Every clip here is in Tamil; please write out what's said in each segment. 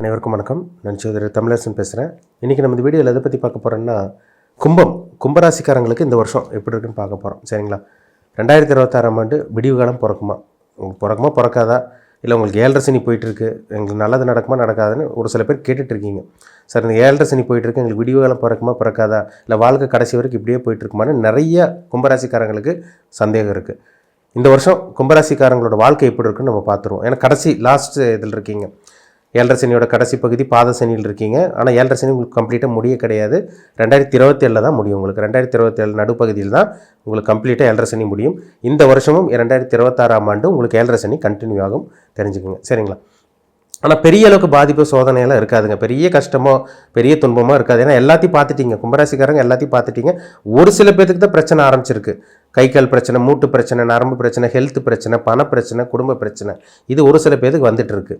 அனைவருக்கும் வணக்கம். நான் சோதரி தமிழரசன் பேசுகிறேன் இன்றைக்கி நம்ம இந்த வீடியோவில் எதை பற்றி பார்க்க போகிறோன்னா கும்பம் கும்பராசிக்காரங்களுக்கு இந்த வருஷம் எப்படி இருக்குன்னு பார்க்க போகிறோம் சரிங்களா? ரெண்டாயிரத்தி இருபத்தாறாம் ஆண்டு விடிவு காலம் பிறக்குமா? உங்களுக்கு பிறக்குமா பிறக்காதா? இல்லை உங்களுக்கு ஏழரை சனி போயிட்டுருக்கு. எங்களுக்கு நல்லது நடக்குமா நடக்காதுன்னு ஒரு சில பேர் கேட்டுட்ருக்கீங்க சார் இந்த ஏழரை சனி போயிட்டுருக்கு. எங்களுக்கு விடிவு காலம் பிறக்குமா பிறக்காதா? இல்லை வாழ்க்கை கடைசி வரைக்கும் இப்படியே போயிட்டுருக்குமான்னு நிறைய கும்பராசிக்காரங்களுக்கு சந்தேகம் இருக்குது இந்த வருஷம் கும்பராசிக்காரங்களோட வாழ்க்கை எப்படி இருக்குன்னு நம்ம பார்த்துருவோம். ஏன்னா கடைசி லாஸ்ட் இதில் இருக்கீங்க. ஏழரை சனியோட கடைசி பகுதி பாத சனியில் இருக்கீங்க. ஆனால் ஏழரை சனி உங்களுக்கு கம்ப்ளீட்டாக முடிய கிடையாது. ரெண்டாயிரத்தி இருபத்தேழில் தான் முடியும் உங்களுக்கு. ரெண்டாயிரத்தி இருபத்தேழு நடுப்பகுதியில் தான் உங்களுக்கு கம்ப்ளீட்டாக ஏழரை சனி முடியும். இந்த வருஷமும் ரெண்டாயிரத்தி இருபத்தாறாம் ஆண்டு உங்களுக்கு ஏழரை சனி கண்டினியூ ஆகும். தெரிஞ்சுக்கோங்க. சரிங்களா? ஆனால் பெரிய அளவுக்கு பாதிப்பு சோதனையெல்லாம் இருக்காதுங்க. பெரிய கஷ்டமோ பெரிய துன்பமோ இருக்காது. ஏன்னா எல்லாத்தையும் பார்த்துட்டீங்க. கும்பராசிக்காரங்க எல்லாத்தையும் பார்த்துட்டீங்க. ஒரு சில பேர்த்துக்கு தான் பிரச்சனை ஆரம்பிச்சிருக்கு. கை கால் பிரச்சனை மூட்டு பிரச்சனை நரம்பு பிரச்சனை ஹெல்த் பிரச்சனை பண பிரச்சனை குடும்ப பிரச்சனை. இது ஒரு சில பேருக்கு வந்துட்டு இருக்கு.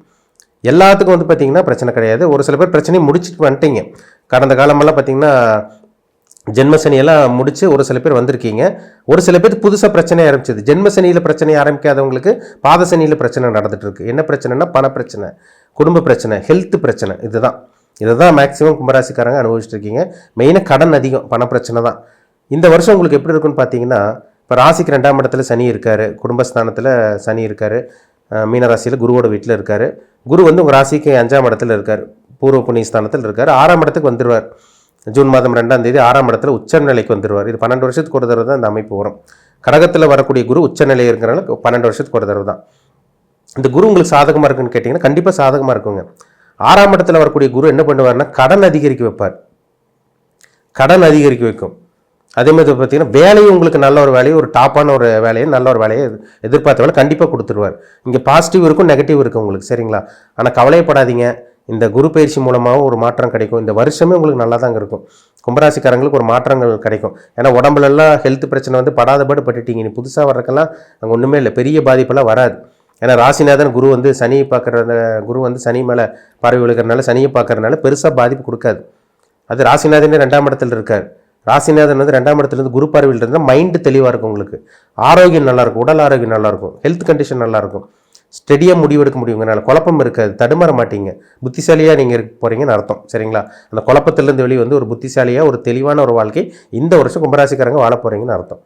எல்லாத்துக்கும் வந்து பார்த்தீங்கன்னா பிரச்சனை கிடையாது. ஒரு சில பேர் பிரச்சனையை முடிச்சுட்டு வந்துட்டீங்க. கடந்த காலமெல்லாம் பார்த்தீங்கன்னா ஜென்மசனியெல்லாம் முடித்து ஒரு சில பேர் வந்திருக்கீங்க. ஒரு சில பேர் புதுசாக பிரச்சனை ஆரம்பிச்சது. ஜென்மசனியில் பிரச்சனை ஆரம்பிக்காதவங்களுக்கு பாதசனியில் பிரச்சனை நடந்துகிட்ருக்கு என்ன பிரச்சனைனா பண பிரச்சனை குடும்ப பிரச்சனை ஹெல்த் பிரச்சனை. இதுதான். இதுதான் மேக்ஸிமம் கும்பராசிக்காரங்க அனுபவிச்சுட்டு இருக்கீங்க மெயினாக கடன் அதிகம் பண பிரச்சனை தான். இந்த வருஷம் உங்களுக்கு எப்படி இருக்குன்னு பார்த்தீங்கன்னா இப்போ ராசிக்கு ரெண்டாம் இடத்துல சனி இருக்கார். குடும்பஸ்தானத்தில் சனி இருக்கார். மீனராசியில் குருவோட வீட்டில் இருக்கார். குரு வந்து உங்கள் ராசிக்கு அஞ்சாம் இடத்துல இருக்கார். பூர்வ புண்ணிய ஸ்தானத்தில் இருக்கார். ஆறாம் இடத்துக்கு வந்துடுவார் ஜூன் மாதம் ரெண்டாம் தேதி ஆறாம் இடத்துல உச்ச நிலைக்கு வந்துடுவார் இது பன்னெண்டு வருஷத்துக்கு ஒரு தடவை தான் இந்த அமைப்பு வரும். கடகத்தில் வரக்கூடிய குரு உச்சநிலை இருக்கிறனால பன்னெண்டு வருஷத்துக்கு ஒரு தடவை தான். இந்த குரு உங்களுக்கு சாதகமாக இருக்குன்னு கேட்டிங்கன்னா கண்டிப்பாக சாதகமாக இருக்குங்க. ஆறாம் இடத்துல வரக்கூடிய குரு என்ன பண்ணுவார்னா கடன் அதிகரிக்க வைப்பார். கடன் அதிகரிக்க வைக்கும். அதே மாதிரி பார்த்தீங்கன்னா வேலையும் உங்களுக்கு நல்ல ஒரு வேலையை ஒரு டாப்பான ஒரு வேலையை நல்ல ஒரு வேலையை எதிர்பார்த்த வேலை கண்டிப்பாக கொடுத்துருவார். இங்கே பாசிட்டிவ் இருக்கும் நெகட்டிவ் இருக்கும் உங்களுக்கு சரிங்களா? ஆனால் கவலையப்படாதீங்க. இந்த குரு பயிற்சி மூலமாகவும் ஒரு மாற்றம் கிடைக்கும். இந்த வருஷமே உங்களுக்கு நல்லா தாங்க இருக்கும். கும்பராசிக்காரங்களுக்கு ஒரு மாற்றங்கள் கிடைக்கும். ஏன்னா உடம்புலலாம் ஹெல்த் பிரச்சனை வந்து படாதபாடு பட்டுட்டீங்க. நீ புதுசாக வர்றதுக்கெல்லாம் அங்கே ஒன்றுமே இல்லை. பெரிய பாதிப்பெல்லாம் வராது. ஏன்னா ராசிநாதன் குரு வந்து சனியை பார்க்குற குரு வந்து சனி மேலே பறவை விழுக்கிறனால சனியை பார்க்குறதுனால பெருசாக பாதிப்பு கொடுக்காது. அது ராசிநாதனே ரெண்டாம் இடத்துல இருக்கார். ராசிநாதன் வந்து ரெண்டாம் இடத்துல இருந்து குரு பார்வையில் இருந்தால் மைண்டு தெளிவாக இருக்கும் உங்களுக்கு. ஆரோக்கியம் நல்லா இருக்கும். உடல் ஆரோக்கியம் நல்லா இருக்கும். ஹெல்த் கண்டிஷன் நல்லாயிருக்கும் ஸ்டெடியாக முடிவெடுக்க முடியுங்கனால குழப்பம் இருக்காது. தடுமாற மாட்டீங்க. புத்திசாலியாக நீங்கள் இருக்க போகிறீங்கன்னு அர்த்தம். சரிங்களா? அந்த குழப்பத்திலேருந்து வெளியே வந்து ஒரு புத்திசாலியாக ஒரு தெளிவான ஒரு வாழ்க்கை இந்த வருஷம் கும்பராசிக்காரங்க வாழ போகிறீங்கன்னு அர்த்தம்.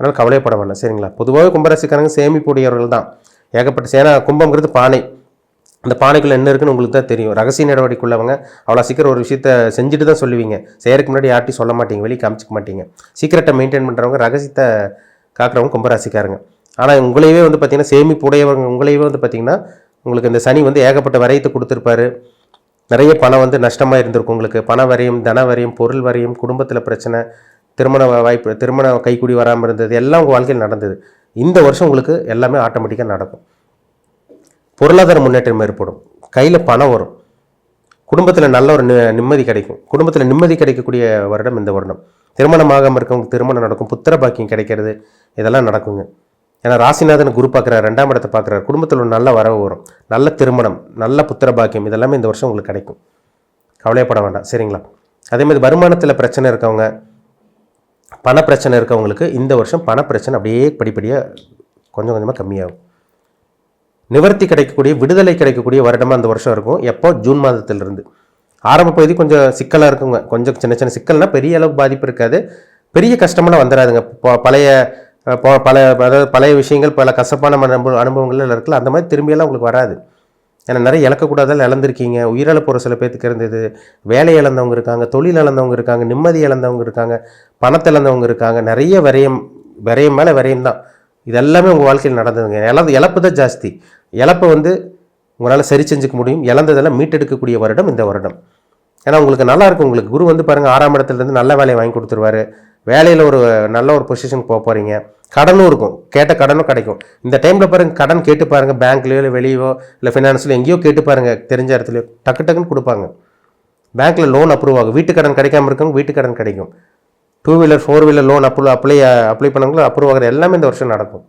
அதனால் கவலைப்பட வேண்டாம். சரிங்களா? பொதுவாகவே கும்பராசிக்காரங்க சேமிப்புடையவர்கள் தான். ஏகப்பட்ட சேனா கும்பங்கிறது பானை. அந்த பானைக்குள்ளே என்ன இருக்குன்னு உங்களுக்கு தான் தெரியும். ரகசிய நடவடிக்கைக்குள்ளவங்க அவ்வளோ சீக்கிரம் ஒரு விஷயத்த செஞ்சுட்டு தான் சொல்லுவீங்க. செய்யறதுக்கு முன்னாடி யார்ட்டையும் சொல்ல மாட்டீங்க வெளியே காமிச்சிக்க மாட்டீங்க. சீக்கிரட்டை மெயின்டைன் பண்ணுறவங்க ரகசியத்தை காக்குறவங்க கும்பராசிக்காரங்க ஆனால் உங்களையவே வந்து பார்த்திங்கன்னா சேமிப்பு உடையவங்க உங்களையவே வந்து பார்த்தீங்கன்னா உங்களுக்கு இந்த சனி வந்து ஏகப்பட்ட வரையத்தை கொடுத்துருப்பாரு. நிறைய பணம் வந்து நஷ்டமாக இருந்திருக்கும் உங்களுக்கு. பண வரையும் தன வரையும் பொருள் வரையும் குடும்பத்தில் பிரச்சனை திருமண வாய்ப்பு திருமண கைக்குடி வராமல் இருந்தது எல்லாம் உங்கள் வாழ்க்கையில் நடந்தது. இந்த வருஷம் உங்களுக்கு எல்லாமே ஆட்டோமேட்டிக்காக நடக்கும். பொருளாதார முன்னேற்றம் ஏற்படும். கையில் பணம் வரும். குடும்பத்தில் நல்ல ஒரு நி- நிம்மதி கிடைக்கும். குடும்பத்தில் நிம்மதி கிடைக்கக்கூடிய வருடம் இந்த வருடம். திருமணமாகாமல் இருக்கவங்க திருமணம் நடக்கும். புத்திர பாக்கியம் கிடைக்கிறது. இதெல்லாம் நடக்குங்க. ஏன்னா ராசிநாதன் குரு பார்க்குறாரு ரெண்டாம் இடத்தை பார்க்குறாரு. குடும்பத்தில் ஒரு நல்ல வரவு வரும். நல்ல திருமணம் நல்ல புத்திர பாக்கியம் இதெல்லாமே இந்த வருஷம் உங்களுக்கு கிடைக்கும். கவலையப்பட வேண்டாம். சரிங்களா? அதே மாதிரி வருமானத்தில் பிரச்சனை இருக்கவங்க பண பிரச்சனை இருக்கவங்களுக்கு இந்த வருஷம் பண பிரச்சனை அப்படியே படிப்படியாக கொஞ்சம் கொஞ்சமாக கம்மியாகும். நிவர்த்தி கிடைக்கக்கூடிய விடுதலை கிடைக்கக்கூடிய வருடமாக அந்த வருஷம் இருக்கும். எப்போ? ஜூன் மாதத்திலிருந்து. ஆரம்ப பகுதி கொஞ்சம் சிக்கலாக இருக்குங்க. கொஞ்சம் சின்ன சின்ன சிக்கல்னால் பெரிய அளவு பாதிப்பு இருக்காது. பெரிய கஷ்டமெல்லாம் வந்துடாதுங்க பழைய பல அதாவது பழைய விஷயங்கள் பல கசப்பான அனுபவ அனுபவங்கள்லாம் இருக்குல்ல அந்த மாதிரி திரும்பியெல்லாம் உங்களுக்கு வராது. ஏன்னா நிறைய இழக்கக்கூடாதால் இழந்திருக்கீங்க. உயிரிழப்பு ஒரு சில பேத்துக்கு இருந்தது. வேலை இழந்தவங்க இருக்காங்க. தொழில் இழந்தவங்க இருக்காங்க. நிம்மதி இழந்தவங்க இருக்காங்க. பணத்தை இழந்தவங்க இருக்காங்க. நிறைய விரயம் விரயம் மேலே விரயம் தான் இதெல்லாமே உங்கள் வாழ்க்கையில் நடந்ததுங்க. இழந்து இழப்பு தான் ஜாஸ்தி. இழப்பை வந்து உங்களால் சரி செஞ்சுக்க முடியும். இழந்ததெல்லாம் மீட்டெடுக்கக்கூடிய வருடம் இந்த வருடம். ஏன்னா உங்களுக்கு நல்லா இருக்கும். உங்களுக்கு குரு வந்து பாருங்கள் ஆறாம் இடத்துலேருந்து நல்ல வேலையை வாங்கி கொடுத்துருவாரு. வேலையில் ஒரு நல்ல ஒரு பொசிஷனுக்கு போக போகிறீங்க கடனும் இருக்கும். கேட்ட கடனும் கிடைக்கும். இந்த டைமில் பாருங்கள் கடன் கேட்டு பாருங்கள் பேங்க்லேயோ இல்லை வெளியவோ இல்லை ஃபினான்ஸில் எங்கேயோ கேட்டு பாருங்கள் தெரிஞ்ச இடத்துலையோ டக்கு டக்குன்னு கொடுப்பாங்க. பேங்க்கில் லோன் அப்ரூவ் ஆகும். வீட்டு கடன் கிடைக்காம இருக்கவங்க வீட்டு கடன் கிடைக்கும். Two wheeler four wheeler loan approve apply apply பண்ணவங்களும் approve ஆகிற எல்லாமே இந்த வருஷம் நடக்கும்.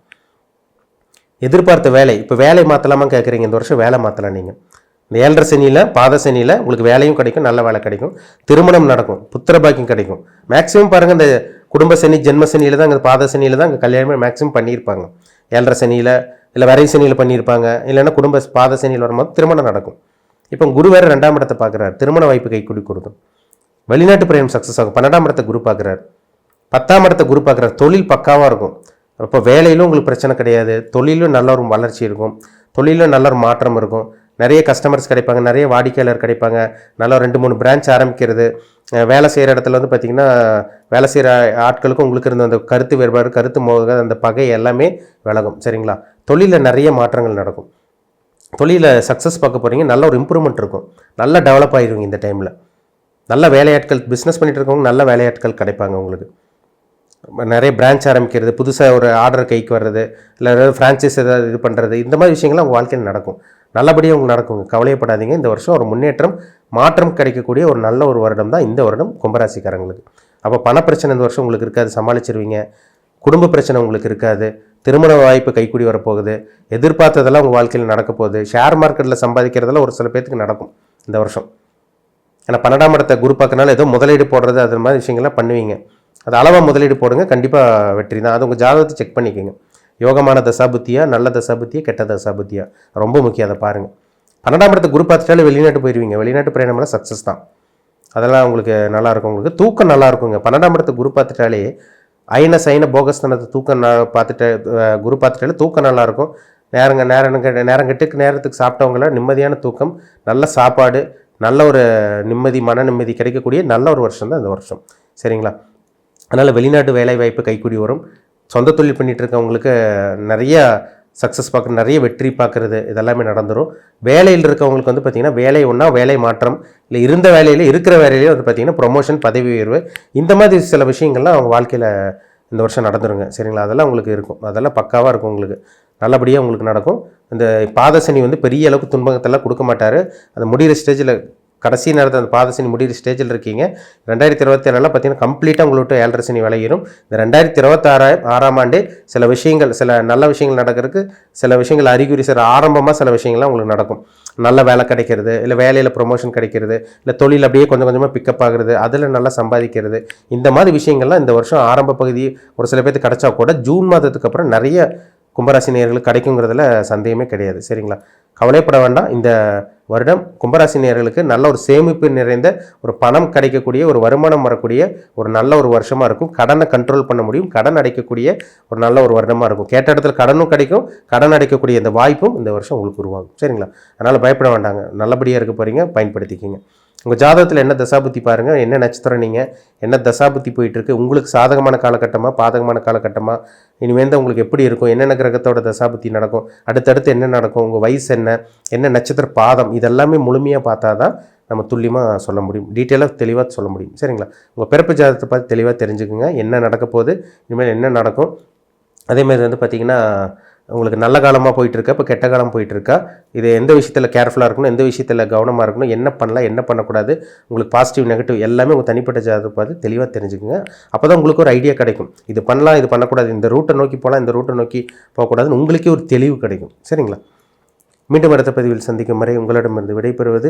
எதிர்பார்த்த வேலை. இப்போ வேலை மாற்றலாமா கேட்குறீங்க இந்த வருஷம் வேலை மாற்றலாம் நீங்கள் இந்த ஏழரை சனியில் பாத சனியில் உங்களுக்கு வேலையும் கிடைக்கும் நல்ல வேலை கிடைக்கும். திருமணம் நடக்கும். புத்திர பாக்கியம் கிடைக்கும். மேக்ஸிமம் பாருங்கள் இந்த குடும்ப சனி ஜென்ம சனியில் தான் அங்கே பாத சனியில் தான் அங்கே கல்யாணமே மேக்ஸிமம் பண்ணியிருப்பாங்க. ஏழரை சனியில் இல்லை வரை சனியில் பண்ணியிருப்பாங்க. இல்லைன்னா குடும்ப பாத சனியில் வரும்போது திருமணம் நடக்கும். இப்போ குரு வேறு ரெண்டாம் இடத்தை பார்க்குறாரு திருமண வாய்ப்பு கைக்கூடி கொடுக்கும். வெளிநாட்டு பிரயாணம் சக்ஸஸ் ஆகும். பன்னெண்டாம் இடத்தை குரு பார்க்குறாரு பத்தாம் இடத்தை குரு பார்க்குறாரு தொழில் பக்காவாக இருக்கும். அப்போ வேலையிலும் உங்களுக்கு பிரச்சனை கிடையாது. தொழிலும் நல்ல ஒரு வளர்ச்சி இருக்கும். தொழிலும் நல்ல ஒரு மாற்றம் இருக்கும். நிறைய கஸ்டமர்ஸ் கிடைப்பாங்க. நிறைய வாடிக்கையாளர் கிடைப்பாங்க. நல்ல ரெண்டு மூணு பிரான்ச் ஆரம்பிக்கிறது. வேலை செய்கிற இடத்துல வந்து பார்த்திங்கன்னா வேலை செய்கிற ஆட்களுக்கும் உங்களுக்கு இருந்த அந்த கருத்து வேறுபாடு கருத்து மோக அந்த பகை எல்லாமே விலகும். சரிங்களா? தொழிலில் நிறைய மாற்றங்கள் நடக்கும். தொழிலில் சக்ஸஸ் பார்க்க போகிறீங்க நல்ல ஒரு இம்ப்ரூவ்மெண்ட் இருக்கும். நல்லா டெவலப் ஆகிடுவீங்க இந்த டைமில் நல்ல வேலையாட்கள் பிஸ்னஸ் பண்ணிகிட்டு இருக்கவங்க நல்ல வேலையாட்கள் கிடைப்பாங்க உங்களுக்கு. நிறைய பிரான்ச் ஆரம்பிக்கிறது புதுசாக ஒரு ஆர்டர் கைக்கு வர்றது இல்லை ஏதாவது ஃப்ரான்ச்சைஸ் ஏதாவது இது பண்ணுறது இந்த மாதிரி விஷயங்கள்லாம் உங்கள் வாழ்க்கையில் நடக்கும். நல்லபடியாக உங்களுக்கு நடக்குங்க கவலையப்படாதீங்க. இந்த வருஷம் ஒரு முன்னேற்றம் மாற்றம் கிடைக்கக்கூடிய ஒரு நல்ல ஒரு வருடம் தான் இந்த வருடம் கும்பராசிக்காரங்களுக்கு. அப்போ பணப்பிரச்சனை இந்த வருஷம் உங்களுக்கு இருக்காது. சமாளிச்சிருவீங்க. குடும்ப பிரச்சனை உங்களுக்கு இருக்காது. திருமண வாய்ப்பு கைக்கூடி வரப்போகுது. எதிர்பார்த்ததெல்லாம் உங்கள் வாழ்க்கையில் நடக்க போகுது. ஷேர் மார்க்கெட்டில் சம்பாதிக்கிறதெல்லாம் ஒரு சில பேர்த்துக்கு நடக்கும் இந்த வருஷம். ஏன்னா பன்னெண்டாம் இடத்தை குரு பார்க்கனால ஏதோ முதலீடு போடுறது அது மாதிரி விஷயங்கள்லாம் பண்ணுவீங்க. அது அளவாக முதலீடு போடுங்க. கண்டிப்பாக வெற்றி தான். அது உங்கள் ஜாதகத்தை செக் பண்ணிக்கோங்க. யோகமான தசாபுத்தியா நல்ல தசாபுத்தியா கெட்ட தசாபுத்தியா? ரொம்ப முக்கியம். அதை பாருங்கள் பன்னெண்டாம் இடத்தை குரு பார்த்துட்டாலே வெளிநாட்டு போயிடுவீங்க வெளிநாட்டு பிரயாணம்லாம் சக்ஸஸ் தான். அதெல்லாம் உங்களுக்கு நல்லாயிருக்கும் உங்களுக்கு தூக்கம் நல்லா இருக்குங்க. பன்னெண்டாம் இடத்தை குரு பார்த்துட்டாலே ஐன சைன போகஸ்தனத்தை தூக்கம் நா- பார்த்துட்டு குரு பார்த்துட்டாலே தூக்கம் நல்லாயிருக்கும் நேரங்க நேரம் நேரம் கெட்டுக்கு நேரத்துக்கு சாப்பிட்டவங்கள நிம்மதியான தூக்கம் நல்ல சாப்பாடு நல்ல ஒரு நிம்மதி மன நிம்மதி கிடைக்கக்கூடிய நல்ல ஒரு வருஷம் தான் இந்த வருஷம். சரிங்களா? அதனால் வெளிநாட்டு வேலைவாய்ப்பு கைக்கூடி வரும். சொந்த தொழில் பண்ணிகிட்டு இருக்கவங்களுக்கு நிறையா சக்ஸஸ் பார்க்குற நிறைய வெற்றி பார்க்குறது இதெல்லாமே நடந்துடும் வேலையில் இருக்கவங்களுக்கு வந்து பார்த்திங்கன்னா வேலை ஒன்றா வேலை மாற்றம் இல்லை இருந்த வேலையில இருக்கிற வேலையிலே வந்து பார்த்திங்கன்னா ப்ரொமோஷன் பதவி உயர்வு இந்த மாதிரி சில விஷயங்கள்லாம் அவங்க வாழ்க்கையில் இந்த வருஷம் நடந்துருங்க. சரிங்களா? அதெல்லாம் உங்களுக்கு இருக்கும். அதெல்லாம் பக்காவாக இருக்கும் உங்களுக்கு. நல்லபடியாக உங்களுக்கு நடக்கும். இந்த பாதசனி வந்து பெரிய அளவுக்கு துன்பங்கத்தெல்லாம் கொடுக்க மாட்டார். அந்த முடிகிற ஸ்டேஜில் கடைசி நேரத்தில் அந்த பாதசனி முடிகிற ஸ்டேஜில் இருக்கீங்க. ரெண்டாயிரத்தி இருபத்தி ஏழில் பார்த்தீங்கன்னா கம்ப்ளீட்டாக உங்கள்கிட்ட ஏழரை சனி விளையிடும் இந்த ரெண்டாயிரத்தி இருபத்தாறாயிரம் ஆறாம் ஆண்டு சில விஷயங்கள் சில நல்ல விஷயங்கள் நடக்கிறதுக்கு சில விஷயங்கள் அறிகுறி சில ஆரம்பமாக சில விஷயங்கள்லாம் உங்களுக்கு நடக்கும். நல்ல வேலை கிடைக்கிறது இல்லை வேலையில் ப்ரொமோஷன் கிடைக்கிறது இல்லை தொழில் அப்படியே கொஞ்சம் கொஞ்சமாக பிக்கப் ஆகுறது அதில் நல்லா சம்பாதிக்கிறது. இந்த மாதிரி விஷயங்கள்லாம் இந்த வருஷம் ஆரம்ப பகுதி ஒரு சில பேர்த்து கிடைச்சா கூட ஜூன் மாதத்துக்கு அப்புறம் நிறைய கும்பராசி நேர்களுக்கு கிடைக்குங்கிறதுல சந்தேகமே கிடையாது. சரிங்களா? கவலைப்பட வேண்டாம். இந்த வருடம் கும்பராசி நேர்களுக்கு நல்ல ஒரு சேமிப்பு நிறைந்த ஒரு பணம் கிடைக்கக்கூடிய ஒரு வருமானம் வரக்கூடிய ஒரு நல்ல ஒரு வருஷமாக இருக்கும். கடனை கண்ட்ரோல் பண்ண முடியும். கடன் அடைக்கக்கூடிய ஒரு நல்ல ஒரு வருடமாக இருக்கும். கேட்ட இடத்துல கடனும் கிடைக்கும். கடன் அடைக்கக்கூடிய இந்த வாய்ப்பும் இந்த வருஷம் உங்களுக்கு உருவாகும். சரிங்களா? அதனால் பயப்பட வேண்டாங்க. நல்லபடியாக இருக்க போகிறீங்க பயன்படுத்திக்கிங்க. உங்கள் ஜாதகத்தில் என்ன தசாபுத்தி பாருங்கள் என்ன நட்சத்திரம் நீங்கள் என்ன தசாபுத்தி போயிட்டுருக்கு? உங்களுக்கு சாதகமான காலகட்டமாக பாதகமான காலகட்டமாக இனிமேல் தான் உங்களுக்கு எப்படி இருக்கும்? என்னென்ன கிரகத்தோட தசாபுத்தி நடக்கும்? அடுத்தடுத்து என்ன நடக்கும்? உங்கள் வயசு என்ன? என்ன நட்சத்திர பாதம்? இதெல்லாமே முழுமையாக பார்த்தா தான் நம்ம துல்லியமாக சொல்ல முடியும். டீட்டெயிலாக தெளிவாக சொல்ல முடியும். சரிங்களா? உங்கள் பிறப்பு ஜாதகத்தை பார்த்து தெளிவாக தெரிஞ்சுக்குங்க. என்ன நடக்க போகுது? இனிமேல் என்ன நடக்கும்? அதேமாதிரி வந்து பார்த்திங்கன்னா உங்களுக்கு நல்ல காலமாக போயிட்டுருக்கா இப்போ கெட்ட காலம் போயிட்டுருக்கா இது எந்த விஷயத்தில் கேர்ஃபுல்லாக இருக்கணும் எந்த விஷயத்தில் கவனமாக இருக்கணும் என்ன பண்ணலாம் என்ன பண்ணக்கூடாது உங்களுக்கு பாசிட்டிவ் நெகட்டிவ் எல்லாமே உங்கள் தனிப்பட்ட ஜாதகத்தை பார்த்து தெளிவாக தெரிஞ்சுக்கோங்க. அப்போ தான் உங்களுக்கு ஒரு ஐடியா கிடைக்கும். இது பண்ணலாம் இது பண்ணக்கூடாது இந்த ரூட்டை நோக்கி போகலாம் இந்த ரூட்டை நோக்கி போகக்கூடாதுன்னு உங்களுக்கே ஒரு தெளிவு கிடைக்கும். சரிங்களா? மீண்டும் அடுத்த பதிவில் சந்திக்கும் வரை உங்களிடமிருந்து விடைபெறுவது